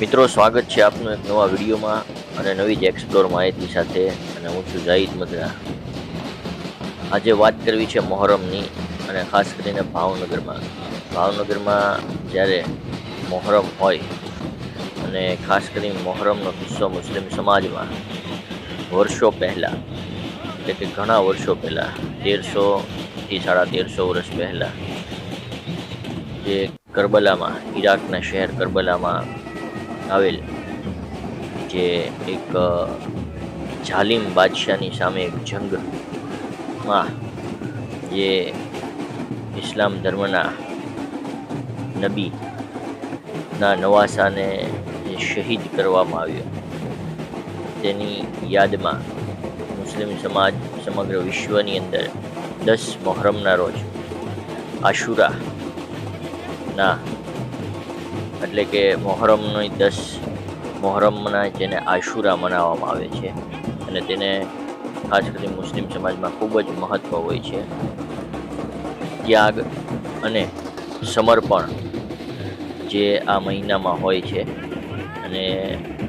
મિત્રો, સ્વાગત છે આપનું એક નવા વિડીયોમાં અને નવી જ એક્સપ્લોર માહિતી સાથે. અને હું છું જાહિદ મદરા. આજે વાત કરવી છે મહોરમની અને ખાસ કરીને ભાવનગરમાં. ભાવનગરમાં જ્યારે મહોરમ હોય અને ખાસ કરીને મહોરમનો કિસ્સો મુસ્લિમ સમાજમાં, વર્ષો પહેલાં, એટલે કે ઘણા વર્ષો પહેલાં તેરસોથી સાડા તેરસો વર્ષ પહેલાં, જે કરબલામાં, ઈરાકના શહેર કરબલામાં આવેલ જે એક જાલિમ બાદશાહની સામે એક જંગમાં જે ઇસ્લામ ધર્મના નબી ના નવાસાને શહીદ કરવામાં આવ્યો. તેની યાદમાં મુસ્લિમ સમાજ સમગ્ર વિશ્વની અંદર દસ મોહરમના રોજ આશુરા ના એટલે કે મોહરમની દસ મોહરમના જેને આશુરા મનાવવામાં આવે છે અને તેને ખાસ કરીને મુસ્લિમ સમાજમાં ખૂબ જ મહત્ત્વ હોય છે. ત્યાગ અને સમર્પણ જે આ મહિનામાં હોય છે અને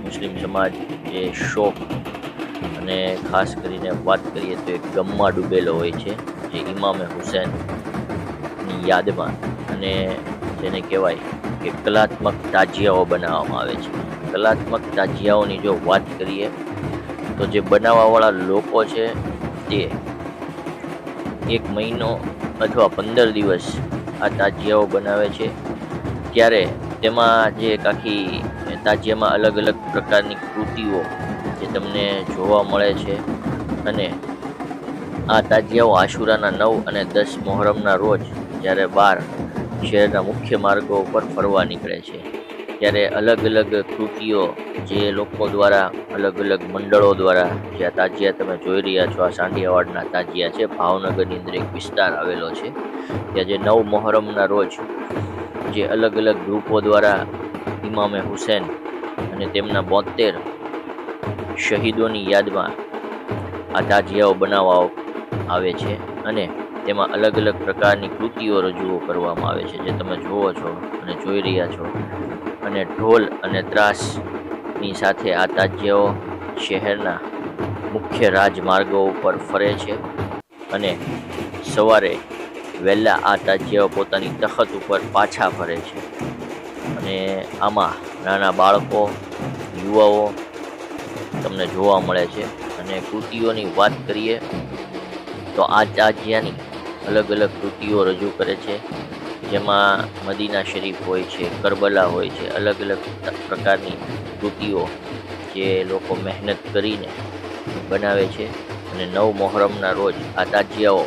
મુસ્લિમ સમાજ જે શોક અને ખાસ કરીને વાત કરીએ તો એક ગમમાં ડૂબેલો હોય છે જે ઇમામે હુસૈનની યાદમાં અને જેને કહેવાય કે કલાત્મક તાજિયાઓ બનાવવામાં આવે છે. કલાત્મક તાજિયાઓની જો વાત કરીએ, તો જે બનાવવાવાળા લોકો છે તે એક મહિનો અથવા પંદર દિવસ આ તાજિયાઓ બનાવે છે. ત્યારે તેમાં જે આખી તાજિયામાં અલગ અલગ પ્રકારની કૃતિઓ જે તમને જોવા મળે છે અને આ તાજિયાઓ આશુરાના નવ અને દસ મોહરમના રોજ જ્યારે બાર શહેરના મુખ્ય માર્ગો ઉપર ફરવા નીકળે છે. ત્યારે અલગ અલગ કૃતિઓ જે લોકો દ્વારા, અલગ અલગ મંડળો દ્વારા જે આ તાજિયા તમે જોઈ રહ્યા છો, આ સાંઢિયાવાડના તાજિયા છે, ભાવનગરની અંદર એક વિસ્તાર આવેલો છે. ત્યાં જે નવ મોહરમના રોજ જે અલગ અલગ ગ્રુપો દ્વારા ઇમામે હુસેન અને તેમના બોતેર શહીદોની યાદમાં આ તાજિયાઓ બનાવવા આવે છે અને તેમાં અલગ અલગ પ્રકારની કૃતિઓ રજૂઓ કરવામાં આવે છે, જે તમે જુઓ છો અને જોઈ રહ્યા છો. અને ઢોલ અને ત્રાસની સાથે આ તાજિયાઓ શહેરના મુખ્ય રાજમાર્ગો ઉપર ફરે છે અને સવારે વહેલા આ તાજિયાઓ પોતાની તખત ઉપર પાછા ફરે છે. અને આમાં નાના બાળકો, યુવાઓ તમને જોવા મળે છે. અને કૃતિઓની વાત કરીએ તો આ તાજિયાની અલગ અલગ કૃતિઓ રજૂ કરે છે. જેમાં મદીના શરીફ હોય છે, કરબલા હોય છે અલગ અલગ પ્રકારની કૃતિઓ જે લોકો મહેનત કરીને બનાવે છે. અને નવ મોહરમના રોજ આ તાજિયાઓ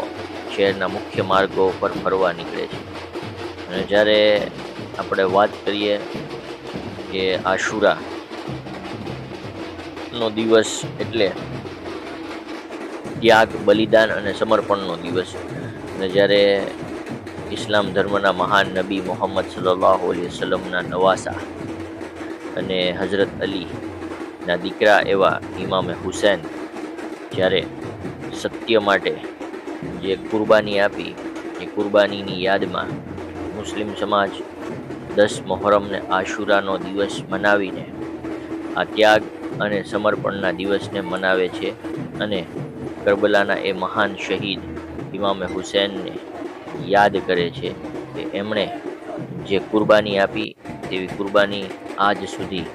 શહેરના મુખ્ય માર્ગો ઉપર ફરવા નીકળે છે. અને જ્યારે આપણે વાત કરીએ કે આશુરા નો દિવસ એટલે ત્યાગ, બલિદાન અને સમર્પણનો દિવસ. અને જ્યારે ઇસ્લામ ધર્મના મહાન નબી મોહમ્મદ સલ્લલ્લાહુ અલૈહિ વસલ્લમના નવાસા અને હઝરત અલીના દીકરા એવા ઇમામે હુસૈન જ્યારે સત્ય માટે જે કુરબાની આપી, એ કુરબાનીની યાદમાં મુસ્લિમ સમાજ દસ મોહરમને આશુરાનો દિવસ મનાવીને, આ ત્યાગ અને સમર્પણના દિવસને મનાવે છે અને કરબલાના એ મહાન શહીદ ઇમામે હુસૈનને યાદ કરે છે કે એમણે જે કુરબાની આપી તેવી કુરબાની આજ સુધી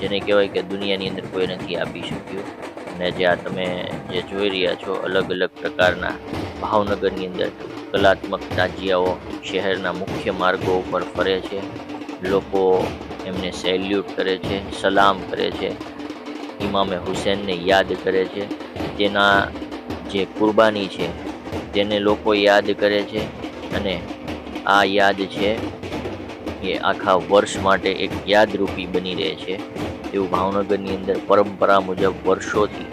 જેને કહેવાય કે દુનિયાની અંદર કોઈ નથી આપી શક્યું. અને જે આ તમે જે જોઈ રહ્યા છો અલગ અલગ પ્રકારના ભાવનગરની અંદર કલાત્મક તાજિયાઓ શહેરના મુખ્ય માર્ગો ઉપર ફરે છે. લોકો એમને સેલ્યુટ કરે છે, સલામ કરે છે, ઇમામે હુસૈનને યાદ કરે છે. તેના જે કુરબાની છે તેને લોકો યાદ કરે છે અને આ યાદ છે એ આખા વર્ષ માટે એક યાદરૂપી બની રહે છે. તેવું ભાવનગરની અંદર પરંપરા મુજબ વર્ષોથી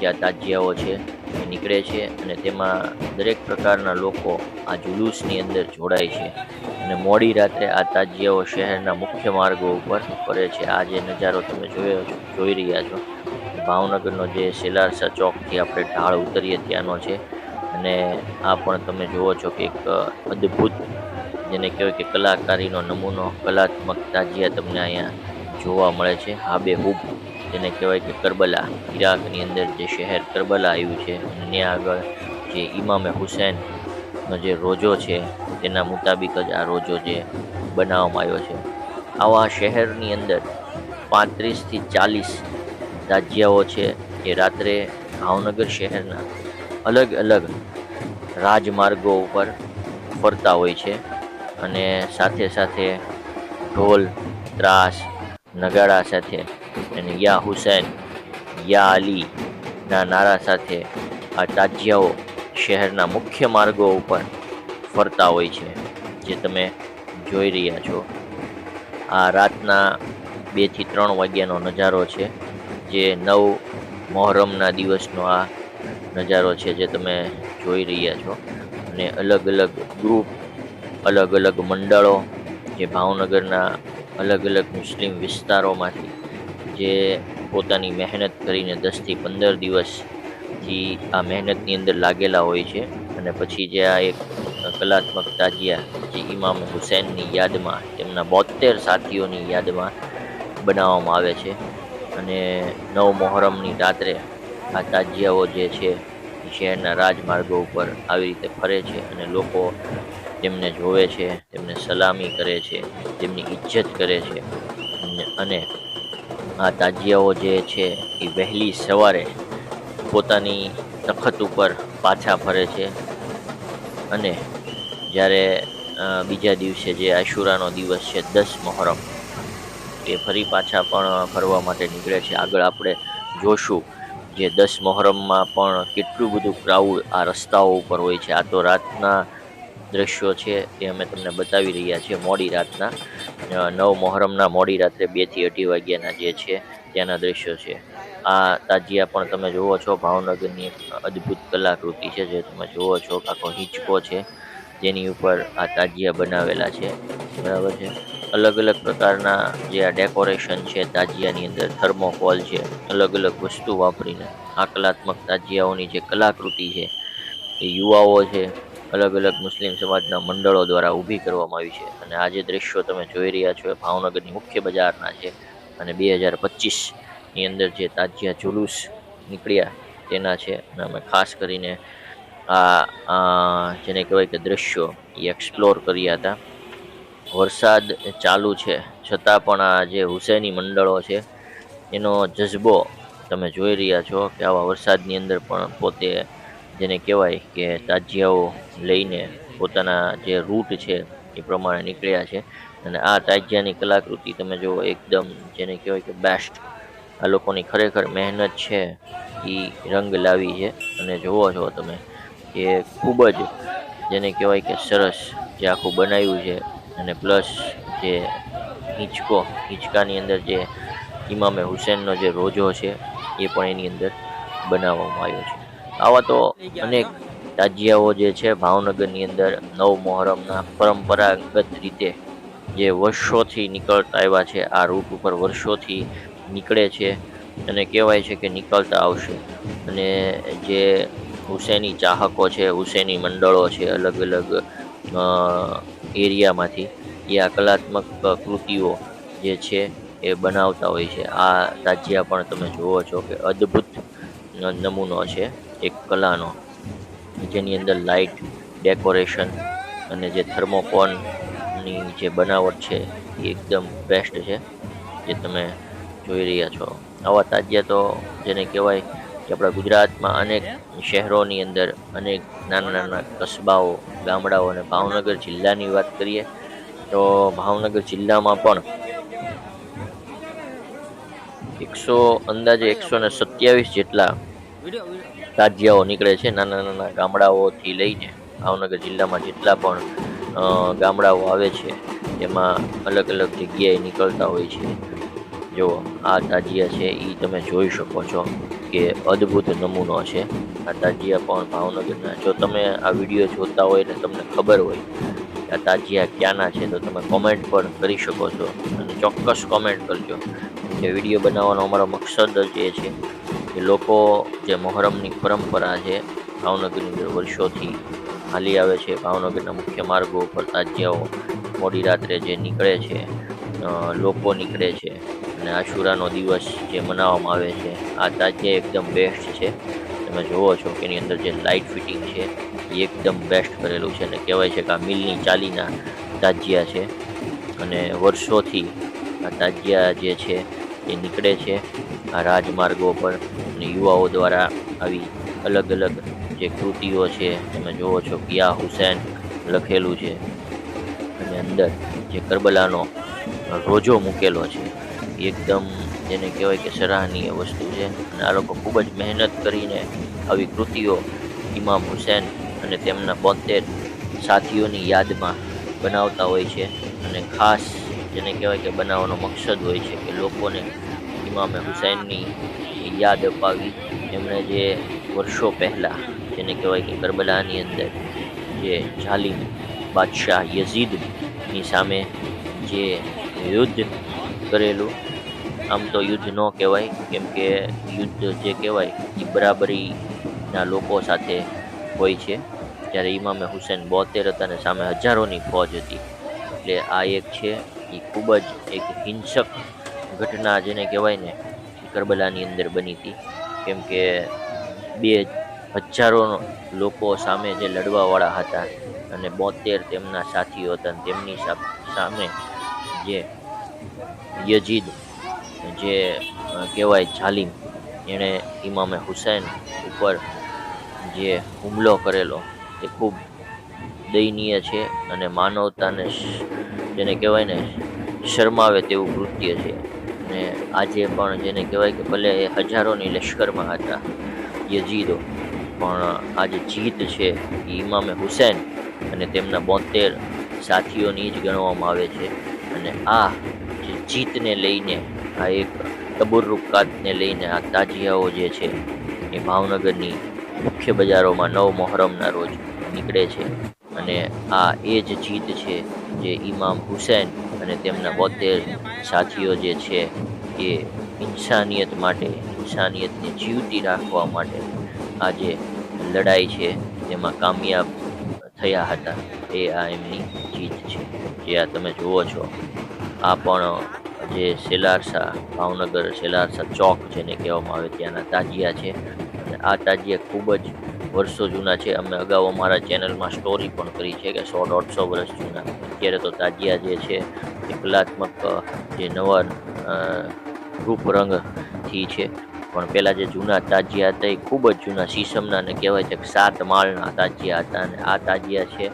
જે આ તાજિયાઓ છે, એ નીકળે છે અને તેમાં દરેક પ્રકારના લોકો આ જુલુસની અંદર જોડાય છે અને મોડી રાત્રે આ તાજિયાઓ શહેરના મુખ્ય માર્ગો ઉપર ફરે છે. આ જે નજારો તમે જોયો છો, જોઈ રહ્યા છો, ભાવનગરનો જે સેલારસા ચોકથી આપણે ઢાળ ઉતરીએ ત્યાંનો છે. અને આ પણ તમે જુઓ છો કે એક અદ્ભુત જેને કહેવાય કે કલાકારીનો નમૂનો, કલાત્મક તાજિયા તમને અહીંયા જોવા મળે છે. હાબેહૂબ, જેને કહેવાય કે કરબલા, ઈરાકની અંદર જે શહેર કરબલા આવ્યું છે અને ત્યાં આગળ જે ઇમામે હુસૈનનો જે રોજો છે, તેના મુતાબિક જ આ રોજો જે બનાવવામાં આવ્યો છે. આવા શહેરની અંદર પાંત્રીસથી ચાલીસ તાજિયાઓ છે જે રાત્રે ભાવનગર શહેરના અલગ અલગ રાજમાર્ગો ઉપર ફરતા હોય છે અને સાથે સાથે ઢોલ, ત્રાસ, નગાડા સાથે અને યા હુસૈન, યા અલી ના નારા સાથે આ તાજિયાઓ શહેરના મુખ્ય માર્ગો ઉપર ફરતા હોય છે જે તમે જોઈ રહ્યા છો. આ રાતના બેથી ત્રણ વાગ્યાનો નજારો છે જે નવ મોહરમના દિવસનો આ નજારો છે જે તમે જોઈ રહ્યા છો. અને અલગ અલગ ગ્રુપ, અલગ અલગ મંડળો, જે ભાવનગરના અલગ અલગ મુસ્લિમ વિસ્તારોમાંથી જે પોતાની મહેનત કરીને દસથી પંદર દિવસથી આ મહેનતની અંદર લાગેલા હોય છે. અને પછી જે આ એક કલાત્મક તાજિયા જે ઇમામ હુસૈનની યાદમાં, તેમના બોતેર સાથીઓની યાદમાં બનાવવામાં આવે છે. અને નવ મોહરમની રાત્રે આ તાજિયાઓ જે છે શહેરના રાજમાર્ગો ઉપર આવી રીતે ફરે છે અને લોકો તેમને જોવે છે, તેમને સલામી કરે છે, તેમની ઇજ્જત કરે છે. અને- આ તાજિયાઓ જે છે, એ વહેલી સવારે પોતાની તખત ઉપર પાછા ફરે છે. અને જ્યારે બીજા દિવસે જે આશુરાનો દિવસ છે, દસ મોહરમ, એ ફરી પાછા પણ ફરવા માટે નીકળે છે. આગળ આપણે જોશું જે દસ મોહરમમાં પણ કેટલું બધું ક્રાઉડ આ રસ્તાઓ ઉપર હોય છે. આ તો રાતના દ્રશ્યો છે એ અમે તમને બતાવી રહ્યા છીએ મોડી રાતના. નવ મોહરમના મોડી રાત્રે બેથી અઢી વાગ્યાના જે છે ત્યાંના દ્રશ્યો છે. આ તાજિયા પણ તમે જુઓ છો, ભાવનગરની અદ્ભુત કલાકૃતિ છે જે તમે જુઓ છો. આખો હિંચકો છે, જેની ઉપર આ તાજિયા બનાવેલા છે. બરાબર છે? અલગ અલગ પ્રકારના જે આ ડેકોરેશન છે, તાજિયાની અંદર થર્મોકોલ છે અલગ અલગ વસ્તુ વાપરીને આ કલાત્મક તાજિયાઓની જે કલાકૃતિ છે, એ યુવાઓ છે અલગ અલગ મુસ્લિમ સમાજના મંડળો દ્વારા ઊભી કરવામાં આવી છે. અને આ જે દ્રશ્યો તમે જોઈ રહ્યા છો, એ ભાવનગરની મુખ્ય બજારના છે. અને બે હજાર પચીસની અંદર જે તાજિયા જુલુસ નીકળ્યા, તેના છે. અને અમે ખાસ કરીને આ જેને કહેવાય કે દ્રશ્યો, એ એક્સપ્લોર કર્યા હતા. વરસાદ ચાલુ છે. છતાં પણ આ જે હુસેની મંડળો છે, એનો જજ્બો તમે જોઈ રહ્યા છો કે આવા વરસાદની અંદર પણ પોતે જેને કહેવાય કે તાજિયાઓ લઈને પોતાના જે રૂટ છે એ પ્રમાણે નીકળ્યા છે. અને આ તાજિયાની કલાકૃતિ તમે જુઓ એકદમ જેને કહેવાય કે બેસ્ટ આ લોકોની ખરેખર મહેનત છે એ રંગ લાવી છે. અને જુઓ છો તમે કે ખૂબ જ જેને કહેવાય કે સરસ જે આખું બનાવ્યું છે અને પ્લસ જે હિંચકો, હિંચકાની અંદર જે ઇમામે હુસેનનો જે રોજો છે, એ પણ એની અંદર બનાવવામાં આવ્યો છે. આવા તો અનેક તાજિયાઓ જે છે, ભાવનગરની અંદર નવ મોહરમના પરંપરાગત રીતે જે વર્ષોથી નીકળતા આવ્યા છે, આ રૂટ ઉપર વર્ષોથી નીકળે છે અને કહેવાય છે કે નીકળતા આવશે. અને જે હુસેની ચાહકો છે, હુસેની મંડળો છે અલગ અલગ એરિયામાંથી એ આ કલાત્મક કૃતિઓ જે છે એ બનાવતા હોય છે. આ તાજિયા પણ તમે જુઓ છો કે અદ્ભુત નમૂનો છે. એક કલાનો જેની અંદર લાઇટ, ડેકોરેશન અને જે થર્મોકોનની જે બનાવટ છે એ એકદમ બેસ્ટ છે, જે તમે જોઈ રહ્યા છો. આવા તાજિયા તો જેને કહેવાય કે આપણા ગુજરાતમાં અનેક શહેરોની અંદર અનેક નાના નાના કસ્બાઓ, ગામડાઓ અને ભાવનગર જિલ્લાની વાત કરીએ, તો ભાવનગર જિલ્લામાં પણ એકસો, અંદાજે એકસો ને સત્યાવીસ જેટલા તાજિયાઓ નીકળે છે નાના નાના ગામડાઓથી લઈને ભાવનગર જિલ્લામાં જેટલા પણ ગામડાઓ આવે છે તેમાં અલગ અલગ જગ્યાએ નીકળતા હોય છે. જો આ તાજિયા છે એ તમે જોઈ શકો છો કે અદ્ભુત નમૂનો છે. આ તાજિયા પણ ભાવનગરના. જો તમે આ વીડિયો જોતા હોય ને તમને ખબર હોય આ તાજિયા ક્યાંના છે, તો તમે કોમેન્ટ પણ કરી શકો છો અને ચોક્કસ કોમેન્ટ કરજો. કે વીડિયો બનાવવાનો અમારો મકસદ જ એ છે કે લોકો જે મોહરમની પરંપરા છે, ભાવનગરની અંદર વર્ષોથી હાલી આવે છે. ભાવનગરના મુખ્ય માર્ગો ઉપર તાજિયાઓ મોડી રાત્રે જે નીકળે છે લોકો નીકળે છે. અને આશુરાનો દિવસ જે મનાવવામાં આવે છે, આ તાજિયા એકદમ બેસ્ટ છે. તમે જુઓ છો કે એની અંદર જે લાઇટ ફિટિંગ છે, એ એકદમ બેસ્ટ કરેલું છે અને કહેવાય છે કે આ મિલની ચાલીના તાજિયા છે. અને વર્ષોથી આ તાજિયા જે છે, એ નીકળે છે આ રાજમાર્ગો પર અને યુવાઓ દ્વારા આવી અલગ અલગ જે કૃતિઓ છે, તમે જુઓ છો કિયા હુસેન લખેલું છે. અને અંદર જે કરબલાનો રોજો મૂકેલો છે. એકદમ જેને કહેવાય કે સરાહનીય વસ્તુ છે. અને આ લોકો ખૂબ જ મહેનત કરીને આવી કૃતિઓ ઇમામ હુસૈન અને તેમના બોતેર સાથીઓની યાદમાં બનાવતા હોય છે. અને ખાસ જેને કહેવાય કે બનાવવાનો મકસદ હોય છે કે લોકોને ઇમામે હુસૈનની યાદ અપાવી. એમણે જે વર્ષો પહેલાં જેને કહેવાય કે કરબલાની અંદર જે જાલિમ બાદશાહ યઝીદની સામે જે યુદ્ધ કરેલું આમ તો યુદ્ધ ન કહેવાય, કેમ કે યુદ્ધ જે કહેવાય એ બરાબરીના લોકો સાથે હોય છે. જ્યારે ઇમામે હુસેન બોતેર હતા અને સામે હજારોની ફોજ હતી. એટલે આ એક છે, એ ખૂબ જ એક હિંસક ઘટના જેને કહેવાય ને, કરબલાની અંદર બની હતી. કેમ કે બે હજારો લોકો સામે જે લડવાવાળા હતા અને બોતેર તેમના સાથીઓ હતા તેમની સામે જે યજીદ જે કહેવાય જાલિમ, એણે ઇમામે હુસૈન ઉપર જે હુમલો કરેલો, એ ખૂબ દયનીય છે અને માનવતાને જેને કહેવાય ને, શરમાવે તેવું કૃત્ય છે. અને આજે પણ જેને કહેવાય કે ભલે એ હજારોની લશ્કરમાં હતા, યજીદો, પણ આ જે જીત છે એ ઇમામે હુસૈન અને તેમના બોતેર સાથીઓની જ ગણવામાં આવે છે. અને આ જે જીતને લઈને આ એક તબુર્રુકાતને લઈને આ તાજિયાઓ જે છે એ ભાવનગરની મુખ્ય બજારોમાં નવ મોહરમના રોજ નીકળે છે. અને આ એ જ જીત છે જે ઇમામ હુસૈન અને તેમના બોતેર સાથીઓ જે છે એ ઇન્સાનિયત માટે, ઇન્સાનિયતને જીવતી રાખવા માટે આ જે લડાઈ છે. તેમાં કામયાબ થયા હતા. એ આ એમની જીત છે. જે આ તમે જુઓ છો. આ પણ જે સેલારસા ભાવનગર સેલારસા ચોક જેને કહેવામાં આવે ત્યાંના તાજિયા છે. અને આ તાજિયા ખૂબ જ વર્ષો જૂના છે. અમે અગાઉ અમારા ચેનલમાં સ્ટોરી પણ કરી છે કે સો દોઢસો વર્ષ જૂના. અત્યારે તો તાજિયા જે છે, એ કલાત્મક જે નવા રૂપરંગથી રૂપ રંગથી છે. પણ પહેલાં જે જૂના તાજિયા હતા, એ ખૂબ જ જૂના શીશમના અને કહેવાય છે કે સાત માળના તાજિયા હતા. અને આ તાજિયા છે,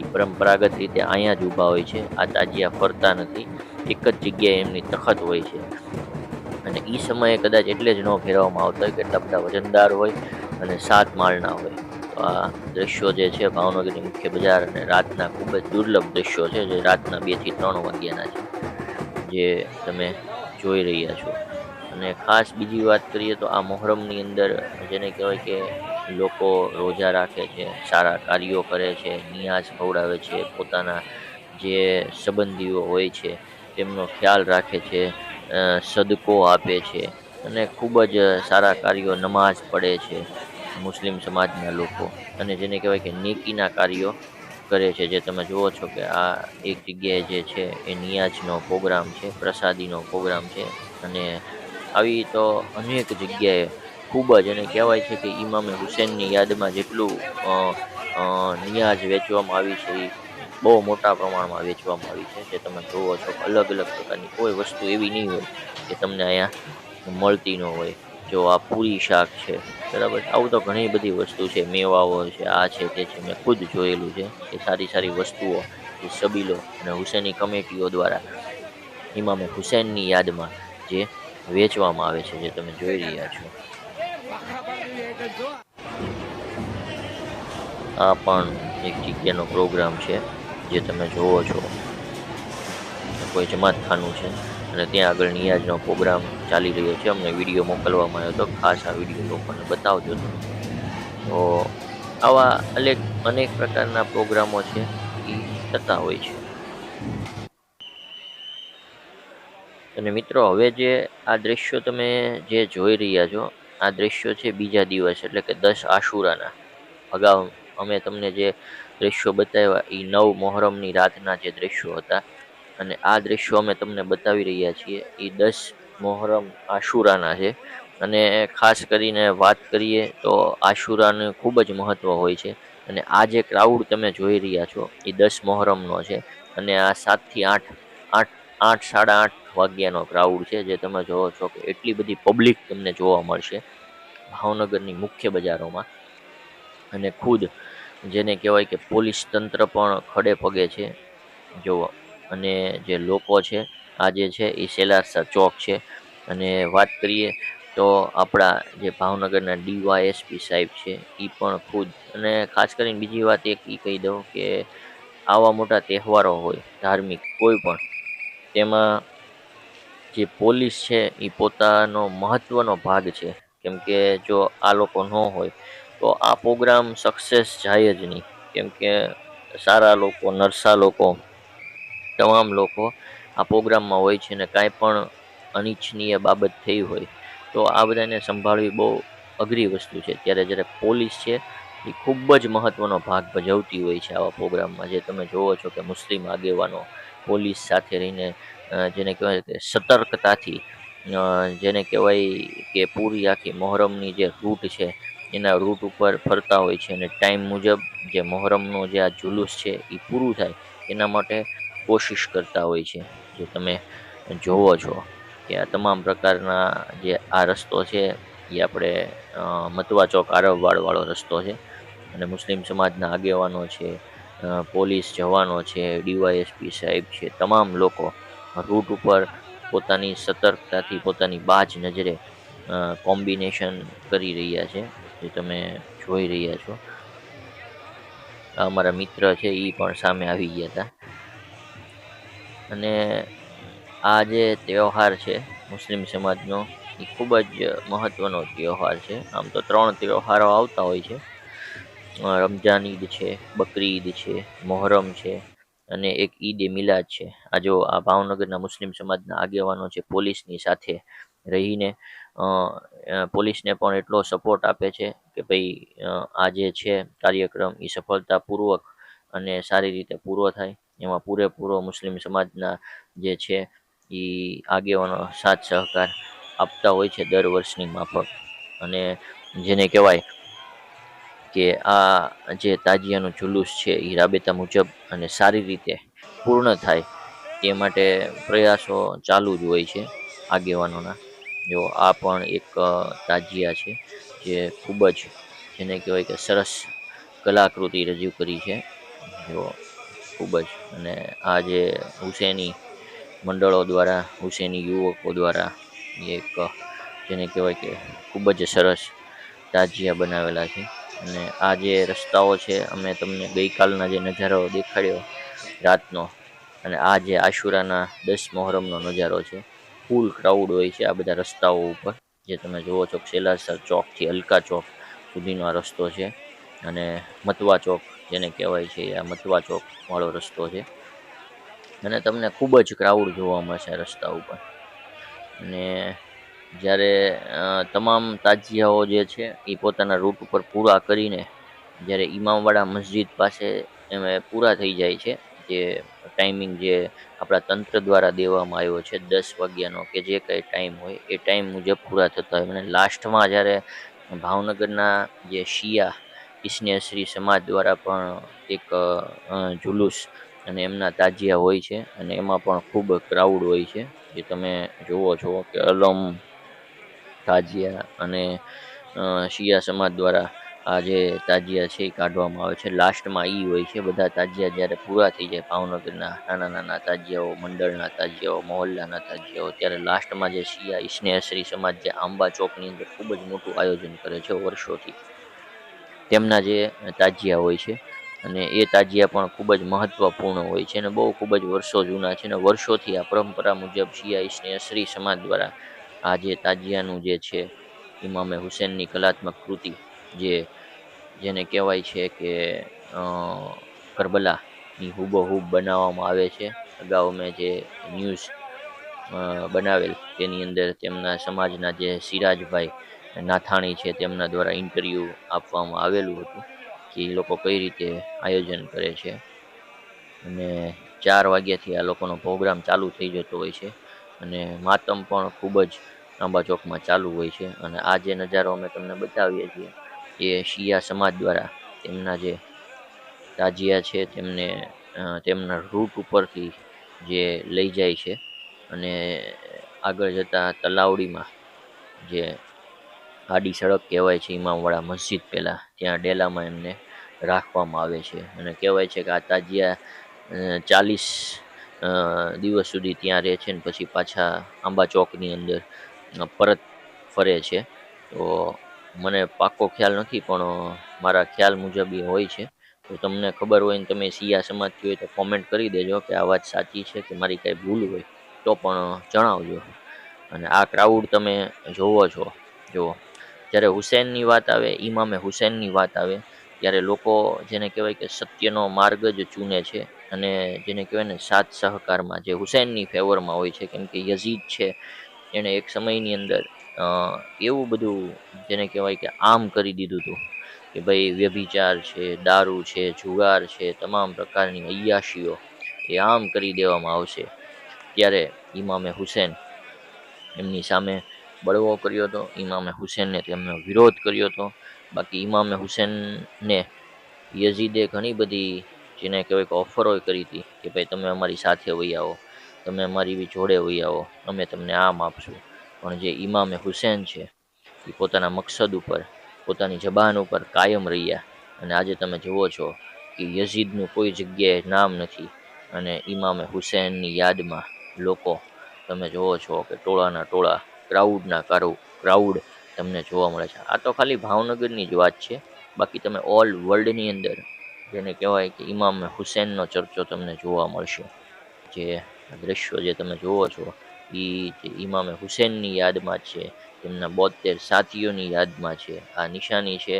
એ પરંપરાગત રીતે અહીંયા જ ઊભા હોય છે. આ તાજિયા ફરતા નથી. એક જ જગ્યાએ એમની તખત હોય છે. અને એ સમયે કદાચ એટલે જ ન ફેરવવામાં આવતા હોય કે એટલા વજનદાર હોય અને સાત માળના હોય. તો આ દ્રશ્યો જે છે ભાવનગરની મુખ્ય બજાર અને રાતના ખૂબ જ દુર્લભ દ્રશ્યો છે જે રાતના બેથી ત્રણ વાગ્યાના છે. જે તમે જોઈ રહ્યા છો. અને ખાસ બીજી વાત કરીએ તો આ મોહરમની અંદર જેને કહેવાય કે લોકો રોજા રાખે છે, સારા કાર્યો કરે છે નિયાઝ ખવડાવે છે, પોતાના જે સંબંધીઓ હોય છે તેમનો ખ્યાલ રાખે છે સદકો આપે છે અને ખૂબ જ સારા કાર્યો નમાઝ પઢે છે મુસ્લિમ સમાજના લોકો. અને જેને કહેવાય કે નેકીના કાર્યો કરે છે. જે તમે જુઓ છો કે આ એક જગ્યાએ જે છે એ નિયાજનો પ્રોગ્રામ છે, પ્રસાદીનો પ્રોગ્રામ છે અને આવી તો અનેક જગ્યાએ ખૂબ જ અને કહેવાય છે કે ઇમામે હુસેનની યાદમાં જેટલું નિયાજ વેચવામાં આવી છે એ બહુ મોટા પ્રમાણમાં વેચવામાં આવી છે, જે તમે જુઓ છો, અલગ અલગ પ્રકારની કોઈ વસ્તુ એવી નહીં હોય કે તમને અહીંયા મળતી ન હોય. જો આ પૂરી શાક છે, બરાબર? આવું તો ઘણી બધી વસ્તુ છે, મેવાઓ છે, આ છે, તે છે, મેં ખુદ જોયેલું છે કે સારી સારી વસ્તુઓ જે સબીલો અને હુસેની કમિટીઓ દ્વારા ઇમામે હુસેનની યાદમાં જે વેચવામાં આવે છે, જે તમે જોઈ રહ્યા છો. આ પણ એક જગ્યાનો પ્રોગ્રામ છે. જે તમે જોવો છો કોઈ જમાતખાનું છે. અને ત્યાં આગળ નિયાજનો પ્રોગ્રામ ચાલી રહ્યો છે. અમને વીડિયો મોકલવામાં આવ્યો હતો. ખાસ આ વીડિયો લોકોને બતાવજો તો આવા અનેક અનેક પ્રકારના પ્રોગ્રામો છે એ થતા હોય છે. અને મિત્રો, હવે જે આ દ્રશ્યો તમે જે જોઈ રહ્યા છો, આ દ્રશ્યો છે બીજા દિવસ, એટલે કે દસ આશુરાના. અગાઉ અમે તમને જે દ્રશ્યો બતાવ્યા. એ નવ મોહરમની રાતના જે દ્રશ્યો હતા. અને આ દ્રશ્યો અમે તમને બતાવી રહ્યા છીએ. એ દસ મોહરમ આશુરાના છે. અને ખાસ કરીને વાત કરીએ તો આશુરાનું ખૂબ જ મહત્ત્વ હોય છે. અને આ જે ક્રાઉડ તમે જોઈ રહ્યા છો એ દસ મોહરમનો છે. અને આ સાતથી આઠ આઠ આઠ, સાડા આઠ વાગ્યાનો ક્રાઉડ છે, જે તમે જોવો છો કે એટલી બધી પબ્લિક તમને જોવા મળશે. ભાવનગરની મુખ્ય બજારોમાં. અને ખુદ જેને કહેવાય કે પોલીસ તંત્ર પણ ખડે પગે છે. જો, અને જે લોકો છે, આ જે છે એ સેલારસા ચોક છે. અને વાત કરીએ તો આપણા જે ભાવનગરના ડીવાયએસપી સાહેબ છે એ પણ ખુદ, અને ખાસ કરીને બીજી વાત એક એ કહી દઉં કે આવા મોટા તહેવારો હોય, ધાર્મિક કોઈ પણ, તેમાં જે પોલીસ છે એ પોતાનો મહત્ત્વનો ભાગ છે. કેમ કે જો આ લોકો ન હોય તો આ પ્રોગ્રામ સક્સેસ જાય જ નહીં. કેમ કે સારા લોકો, નરસા લોકો, તમામ લોકો આ પ્રોગ્રામમાં હોય છે ને કાંઈ પણ અનિચ્છનીય બાબત થઈ હોય, તો આ બધાને સંભાળવી બહુ અઘરી વસ્તુ છે. ત્યારે જ્યારે પોલીસ છે, એ ખૂબ જ મહત્ત્વનો ભાગ ભજવતી હોય છે આવા પ્રોગ્રામમાં જે તમે જોવો છો કે મુસ્લિમ આગેવાનો પોલીસ સાથે રહીને જેને કહેવાય કે સતર્કતાથી જેને કહેવાય કે પૂરી આખી મોહરમની જે રૂટ છે એના રૂટ ઉપર ફરતા હોય છે અને ટાઈમ મુજબ જે મહોરમનો જે આ જુલુસ છે એ પૂરું થાય, એના માટે કોશિશ કરતા હોય છે. જે તમે જોવો છો કે આ તમામ પ્રકારના જે આ રસ્તો છે, એ આપણે મતવા ચોક આરવવાડવાળો રસ્તો છે અને મુસ્લિમ સમાજના આગેવાનો છે પોલીસ જવાનો છે, ડીવાયએસપી સાહેબ છે, તમામ લોકો રૂટ ઉપર પોતાની સતર્કતાથી પોતાની બાજ નજરે કોમ્બિનેશન કરી રહ્યા છે. જે તમે જોઈ રહ્યા છો. અમારા મિત્ર છે એ પણ સામે આવી ગયા હતા અને આ જે તહેવાર છે, મુસ્લિમ સમાજનો એ ખૂબ જ મહત્ત્વનો તહેવાર છે. આમ તો ત્રણ તહેવારો આવતા હોય છે. રમજાન ઈદ છે, બકરી ઈદ છે, મોહરમ છે અને એક ઈદ એ મિલાદ છે. આ જો આ ભાવનગરના મુસ્લિમ સમાજના આગેવાનો છે, પોલીસની સાથે રહીને પોલીસને પણ એટલો સપોર્ટ આપે છે કે ભાઈ આ જે છે કાર્યક્રમ એ સફળતાપૂર્વક અને સારી રીતે પૂરો થાય. એમાં પૂરેપૂરો મુસ્લિમ સમાજના જે છે એ આગેવાનો સાથ સહકાર આપતા હોય છે દર વર્ષની માફક. અને જેને કહેવાય કે આ જે તાજિયાનું જુલુસ છે એ રાબેતા મુજબ અને સારી રીતે પૂર્ણ થાય, તે માટે પ્રયાસો ચાલુ જ હોય છે આગેવાનોના. જો આ પણ એક તાજિયા છે, જે ખૂબ જ જેને કહેવાય કે સરસ કલાકૃતિ રજૂ કરી છે. જો ખૂબ જ અને આ જે હુસેની મંડળો દ્વારા, હુસેની યુવકો દ્વારા એક જેને કહેવાય કે ખૂબ જ સરસ તાજિયા બનાવેલા છે. અને આ જે રસ્તાઓ છે, અમે તમને ગઈકાલના જે નજારો દેખાડ્યો રાતનો અને આ જે આશુરાના દસ મોહરમનો નજારો છે ફૂલ ક્રાઉડ હોય છે આ બધા રસ્તાઓ ઉપર. જે તમે જુઓ છો સેલાસર ચોકથી અલકા ચોક સુધીનો આ રસ્તો છે. અને મતવા ચોક જેને કહેવાય છે આ મતવા ચોકવાળો રસ્તો છે. અને તમને ખૂબ જ ક્રાઉડ જોવા મળશે રસ્તા ઉપર. અને જ્યારે તમામ તાજિયાઓ જે છે, એ પોતાના રૂટ ઉપર પૂરા કરીને જ્યારે ઇમામવાડા મસ્જિદ પાસે પૂરા થઈ જાય છે, જે ટાઈમિંગ જે આપણા તંત્ર દ્વારા દેવામાં આવ્યો છે દસ વાગ્યાનો કે જે કંઈ ટાઈમ હોય, એ ટાઈમ મુજબ પૂરા થતા હોય. અને લાસ્ટમાં જ્યારે ભાવનગરના જે શિયા ઈસ્નેશ્રી સમાજ દ્વારા પણ એક જુલુસ અને એમના તાજિયા હોય છે અને એમાં પણ ખૂબ ક્રાઉડ હોય છે. જે તમે જુઓ છો કે અલમ, તાજિયા અને શિયા સમાજ દ્વારા આ જે તાજિયા છે એ કાઢવામાં આવે છે. લાસ્ટમાં એ હોય છે, બધા તાજિયા જ્યારે પૂરા થઈ જાય, ભાવનગરના નાના નાના તાજિયાઓ, મંડળના તાજિયાઓ, મહોલ્લાના તાજિયાઓ, ત્યારે લાસ્ટમાં જે શિયા સ્નેહશ્રી સમાજ, જે આંબા ચોકની અંદર ખૂબ જ મોટું આયોજન કરે છે વર્ષોથી. તેમના જે તાજિયા હોય છે અને એ તાજિયા પણ ખૂબ જ મહત્ત્વપૂર્ણ હોય છે અને બહુ ખૂબ જ વર્ષો જૂના છે અને વર્ષોથી આ પરંપરા મુજબ શિયા સ્નેહશ્રી સમાજ દ્વારા આ જે તાજિયાનું જે છે ઇમામે હુસેનની કલાત્મક કૃતિ જે જેને કહેવાય છે કે કરબલાની હુબહુબ બનાવવામાં આવે છે. અગાઉ મેં જે ન્યૂઝ બનાવેલ તેની અંદર તેમના સમાજના જે સિરાજભાઈ નાથાણી છે તેમના દ્વારા ઇન્ટરવ્યૂ આપવામાં આવેલું હતું કે એ લોકો કઈ રીતે આયોજન કરે છે. અને ચાર વાગ્યાથી આ લોકોનો પ્રોગ્રામ ચાલુ થઈ જતો હોય છે અને માતમ પણ ખૂબ જ લાંબા ચોકમાં ચાલુ હોય છે. અને આ જે નજારો અમે તમને બતાવીએ છીએ એ શિયા સમાજ દ્વારા તેમના જે તાજિયા છે તેમને તેમના રૂટ ઉપરથી જે લઈ જાય છે અને આગળ જતા તલાવડીમાં જે આડી સડક કહેવાય છે ઇમામવાળા મસ્જિદ પહેલાં, ત્યાં ડેલામાં એમને રાખવામાં આવે છે. અને કહેવાય છે કે આ તાજિયા ચાલીસ દિવસ સુધી ત્યાં રહે છે ને પછી પાછા આંબા ચોકની અંદર પરત ફરે છે. તો મને પાક્કો ખ્યાલ નથી, પણ મારા ખ્યાલ મુજબ એ હોય છે. તો તમને ખબર હોય ને તમે સિયા સમાજથી હોય તો કોમેન્ટ કરી દેજો કે આ વાત સાચી છે કે મારી કાંઈ ભૂલ હોય. તો પણ જણાવજો. અને આ ક્રાઉડ તમે જોવો છો. જુઓ. જ્યારે હુસેનની વાત આવે ઇમામે હુસેનની વાત આવે, ત્યારે લોકો જેને કહેવાય કે સત્યનો માર્ગ જ ચૂને છે અને જેને કહેવાય ને સાત સહકારમાં, જે હુસેનની ફેવરમાં હોય છે, કેમ કે યઝીદ છે, એણે એક સમયની અંદર એવું બધું જેને કહેવાય કે આમ કરી દીધું હતું કે ભાઈ વ્યભિચાર છે, દારૂ છે, જુગાર છે, તમામ પ્રકારની અય્યાશીઓ એ આમ કરી દેવામાં આવશે. ત્યારે ઇમામે હુસેન એમની સામે બળવો કર્યો હતો. ઇમામે હુસેનને તેમનો વિરોધ કર્યો હતો. બાકી ઇમામે હુસેનને યઝીદે ઘણી બધી જેને કહેવાય કે ઓફરો કરી હતી કે ભાઈ તમે અમારી સાથે વહી આવો, તમે અમારી જોડે વહી આવો, અમે તમને આમ આપશું. પણ જે ઇમામે હુસેન છે એ પોતાના મકસદ ઉપર, પોતાની જબાન ઉપર કાયમ રહ્યા. અને આજે તમે જુઓ છો કે યઝીદનું કોઈ જગ્યાએ નામ નથી. અને ઇમામે હુસેનની યાદમાં લોકો, તમે જુઓ છો કે ટોળાના ટોળા, ક્રાઉડના કારો ક્રાઉડ તમને જોવા મળે છે. આ તો ખાલી ભાવનગરની જ વાત છે. બાકી તમે ઓલ વર્લ્ડની અંદર જેને કહેવાય કે ઇમામ હુસેનનો ચર્ચો તમને જોવા મળશે. જે દ્રશ્યો જે તમે જુઓ છો એ ઇમામે હુસેનની યાદમાં છે, તેમના બોતેર સાથીઓની યાદમાં છે. આ નિશાની છે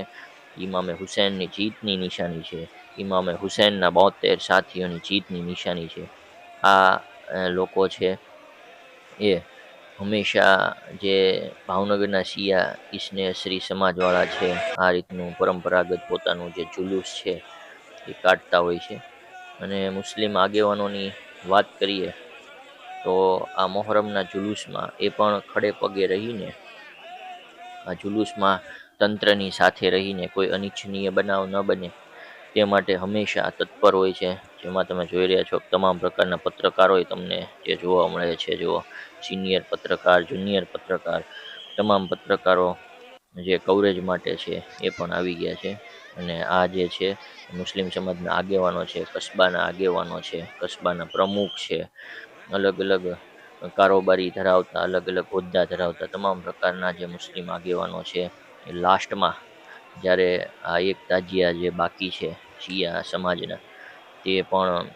ઇમામે હુસેનની જીતની નિશાની છે ઇમામે હુસેનના બોતેર સાથીઓની જીતની નિશાની છે. આ લોકો છે, એ હંમેશા જે ભાવનગરના શિયા ઈસને શ્રી સમાજવાળા છે, આ રીતનું પરંપરાગત પોતાનું જે જુલુસ છે, એ કાઢતા હોય છે. અને મુસ્લિમ આગેવાનોની વાત કરીએ તો આ મોહરમના જુલુસમાં એ પણ ખડે પગે રહીને, આ જુલુસમાં તંત્રની સાથે રહીને કોઈ અનિચ્છનીય બનાવ ન બને. તે માટે હંમેશા તત્પર હોય છે. જેમાં તમે જોઈ રહ્યા છો તમામ પ્રકારના પત્રકારોએ તમને જે જોવા મળે છે. જુઓ, સિનિયર પત્રકાર, જુનિયર પત્રકાર, તમામ પત્રકારો જે કવરેજ માટે છે એ પણ આવી ગયા છે. અને આ જે છે, મુસ્લિમ સમાજના આગેવાનો છે, કસ્બાના આગેવાનો છે, કસ્બાના પ્રમુખ છે અલગ અલગ કારોબારી ધરાવતા અલગ અલગ હોદ્દા ધરાવતા તમામ પ્રકારના જે મુસ્લિમ આગેવાનો છે એ લાસ્ટમાં જ્યારે આ એક તાજિયા જે બાકી છે શિયા સમાજના, તે પણ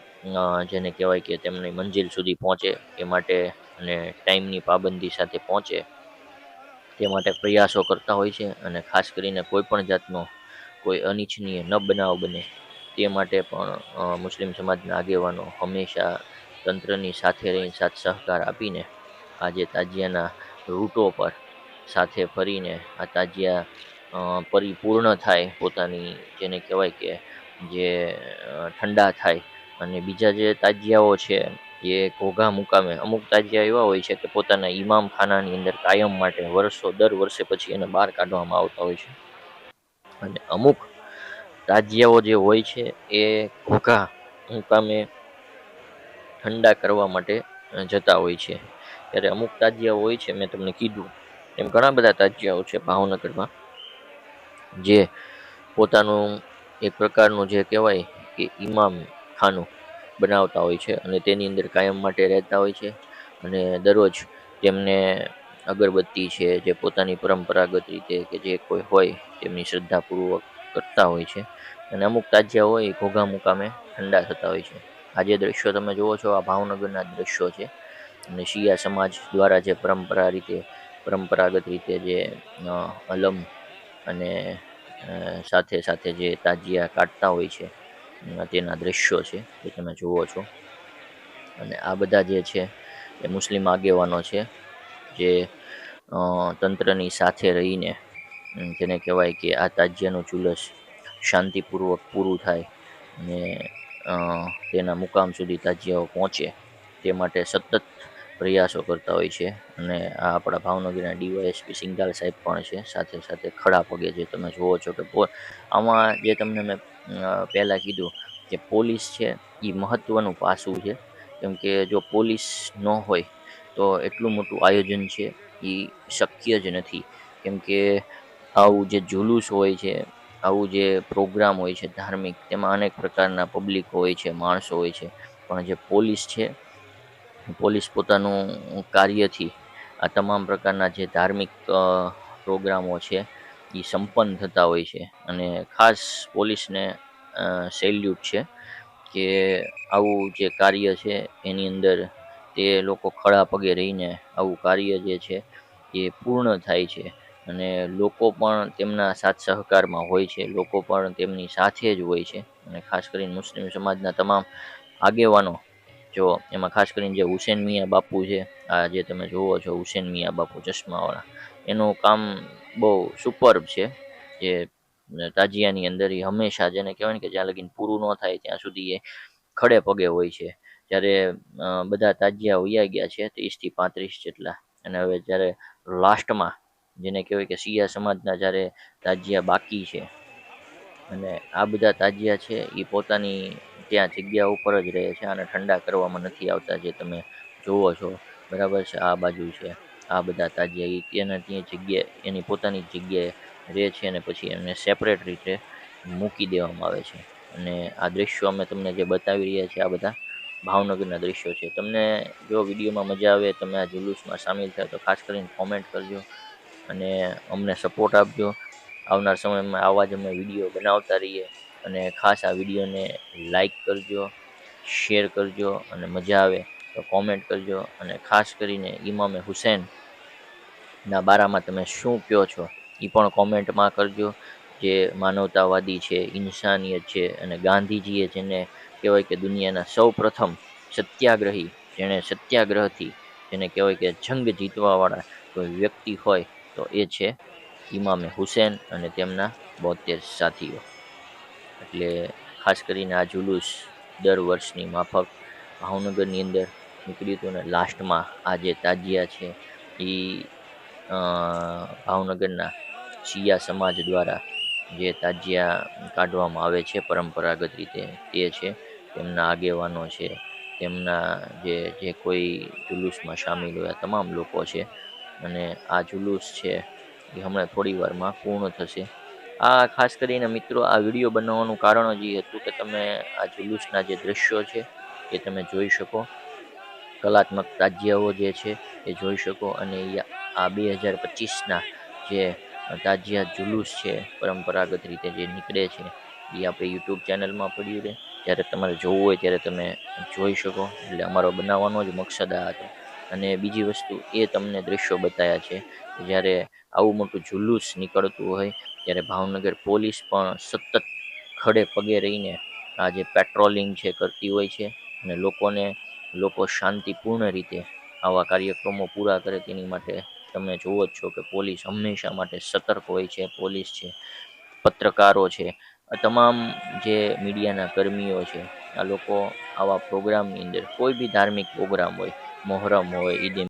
જેને કહેવાય કે તેમની મંજિલ સુધી પહોંચે એ માટે અને ટાઈમની પાબંદી સાથે પહોંચે તે માટે પ્રયાસો કરતા હોય છે અને ખાસ કરીને કોઈ પણ જાતનો કોઈ અનિચ્છનીય ન બનાવ બને તે માટે પણ મુસ્લિમ સમાજના આગેવાનો હંમેશા તંત્રની સાથે રહી સાથ સહકાર આપીને આજે તાજિયાના રૂટો પર સાથે ફરીને આ તાજિયા પરિપૂર્ણ થાય પોતાની જેને કહેવાય કે જે ઠંડા થાય અને બીજા જે તાજિયાઓ છે એ ઘોઘા મુકામે અમુક તાજિયા એવા હોય છે કે પોતાના ઇમામ ખાનાની અંદર કાયમ માટે વર્ષો, દર વર્ષે પછી એને બહાર કાઢવામાં આવતા હોય છે. અને અમુક તાજિયાઓ જે હોય છે એ ઘોઘા મુકામે ઠંડા કરવા માટે જતા હોય છે. ત્યારે અમુક તાજિયાઓ હોય છે, મેં તમને કીધું. એમ ઘણા બધા તાજિયાઓ છે ભાવનગરમાં, જે પોતાનું એક પ્રકારનું જે કહેવાય કે ઇમામ ખાનું બનાવતા હોય છે અને તેની અંદર કાયમ માટે રહેતા હોય છે અને દરરોજ તેમને અગરબત્તી છે, જે પોતાની પરંપરાગત રીતે કે જે કોઈ હોય તેમની શ્રદ્ધાપૂર્વક કરતા હોય છે. અને અમુક તાજિયા હોય એ ઘોઘા મુકામે ઠંડા થતા હોય છે. આ જે દ્રશ્યો તમે જુઓ છો, આ ભાવનગરના દ્રશ્યો છે. અને શિયા સમાજ દ્વારા જે પરંપરા રીતે, પરંપરાગત રીતે જે અલમ અને સાથે સાથે જે તાજિયા કાઢતા હોય છે તેના દ્રશ્યો છે, એ તમે જુઓ છો. અને આ બધા જે છે, એ મુસ્લિમ આગેવાનો છે, જે તંત્રની સાથે રહીને જેને કહેવાય કે આ તાજ્યનું ચુલસ શાંતિપૂર્વક પૂરું થાય અને તેના મુકામ સુધી તાજિયાઓ પહોંચે તે માટે સતત પ્રયાસો કરતા હોય છે અને આ આપણા ભાવનગરના ડીવાયએસપી સિંગાલ સાહેબ પણ છે. સાથે સાથે ખડા પગે જે તમે જુઓ છો કે આમાં જે તમને મેં પહેલાં કીધું કે પોલીસ છે એ મહત્ત્વનું પાસું છે. કેમ કે જો પોલીસ ન હોય તો એટલું મોટું આયોજન છે એ શક્ય જ નથી. કેમ કે આવું જે જુલુસ હોય છે આવું જે પ્રોગ્રામ હોય છે ધાર્મિક, તેમાં અનેક પ્રકારના પબ્લિક હોય છે, માણસો હોય છે. પણ જે પોલીસ છે, પોલીસ પોતાનું કાર્યથી આ તમામ પ્રકારના જે ધાર્મિક પ્રોગ્રામો છે એ સંપન્ન થતા હોય છે. અને ખાસ પોલીસને સેલ્યુટ છે કે આવું જે કાર્ય છે, એની અંદર તે લોકો ખડા પગે રહીને આવું કાર્ય જે છે, એ પૂર્ણ થાય છે. અને લોકો પણ તેમના સાથ સહકારમાં હોય છે. લોકો પણ તેમની સાથે જ હોય છે. અને ખાસ કરીને મુસ્લિમ સમાજના તમામ આગેવાનો, જો એમાં ખાસ કરીને જે હુસેન મિયા બાપુ છે, આ જે તમે જુઓ છો હુસેન મિયા બાપુ ચશ્માવાળા, એનું કામ બહુ સુપર્બ છે. જે તાજિયાની અંદર એ હંમેશા જેને કહેવાય ને કે જ્યાં લગીન પૂરું ન થાય ત્યાં સુધી એ ખડે પગે હોય છે. જ્યારે બધા તાજિયા વયા ગયા છે ત્રીસથી પાંત્રીસ જેટલા. અને હવે જ્યારે લાસ્ટમાં જેને કહેવાય કે શિયા સમાજના જ્યારે તાજિયા બાકી છે અને આ બધા તાજિયા છે એ પોતાની ત્યાં જગ્યા ઉપર જ રહે છે અને ઠંડા કરવામાં નથી આવતા જે તમે જુઓ છો. બરાબર છે? આ બાજુ છે. આ બધા તાજિયા એ તેના ત્યાં જગ્યાએ એની પોતાની જગ્યાએ રહે છે અને પછી એમને સેપરેટ રીતે મૂકી દેવામાં આવે છે. અને આ દૃશ્યો અમે તમને જે બતાવી રહ્યા છીએ, આ બધા ભાવનગરના દૃશ્યો છે. તમને જો વિડીયોમાં મજા આવે, તમે આ જુલુસમાં સામેલ થાય તો ખાસ કરીને કોમેન્ટ કરજો. અને અમને સપોર્ટ આપજો. આવનાર સમયમાં આવા જ અમે વીડિયો બનાવતા રહીએ. અને ખાસ આ વિડીયોને લાઈક કરજો શેર કરજો અને મજા આવે તો કોમેન્ટ કરજો. અને ખાસ કરીને ઇમામે હુસેન ના બારામાં તમે શું કહો છો? એ પણ કોમેન્ટમાં કરજો. જે માનવતાવાદી છે, ઇન્સાનિયત છે અને ગાંધીજીએ જેને કહેવાય કે દુનિયાના સૌ પ્રથમ સત્યાગ્રહી, જેણે સત્યાગ્રહથી જેને કહેવાય કે જંગ જીતવાવાળા કોઈ વ્યક્તિ હોય તો એ છે ઇમામે હુસેન અને તેમના બોતેર સાથીઓ. એટલે ખાસ કરીને આ જુલુસ દર વર્ષની માફક ભાવનગરની અંદર નીકળ્યું હતું અને લાસ્ટમાં આ જે તાજિયા છે એ ભાવનગરના શિયા સમાજ દ્વારા જે તાજિયા કાઢવામાં આવે છે પરંપરાગત રીતે તે છે. તેમના આગેવાનો છે, તેમના જે જે કોઈ જુલુસમાં સામેલ હોય તમામ લોકો છે અને આ જુલુસ છે એ હમણાં થોડી વારમાં પૂર્ણ થશે. આ ખાસ કરીને મિત્રો આ વીડિયો બનાવવાનું કારણ જ એ હતું કે તમે આ જુલુસના જે દ્રશ્યો છે એ તમે જોઈ શકો. કલાત્મક તાજિયાઓ જે છે એ જોઈ શકો અને આ બે હજાર પચીસના જે તાજિયા જુલુસ છે પરંપરાગત રીતે જે નીકળે છે એ આપણે યુટ્યુબ ચેનલમાં પડ્યું રહે. જ્યારે તમારે જોવું હોય ત્યારે તમે જોઈ શકો. એટલે અમારો બનાવવાનો જ મકસદ આ હતો. અને બીજી વસ્તુ એ તમને દ્રશ્યો બતાવ્યા છે જ્યારે આવું મોટું જુલુસ નીકળતું હોય, ત્યારે ભાવનગર પોલીસ પણ સતત ખડે પગે રહીને આ જે પેટ્રોલિંગ છે કરતી હોય છે અને લોકોને, લોકો શાંતિપૂર્ણ રીતે આવા કાર્યક્રમો પૂરા કરે તેની માટે તમે જુઓ જ છો કે પોલીસ હંમેશા માટે સતર્ક હોય છે, પોલીસ છે, પત્રકારો છે તમામ જે મીડિયાના કર્મીઓ છે, આ લોકો આવા પ્રોગ્રામની અંદર કોઈ બી ધાર્મિક પ્રોગ્રામ હોય મોહરમ હોય ઈદ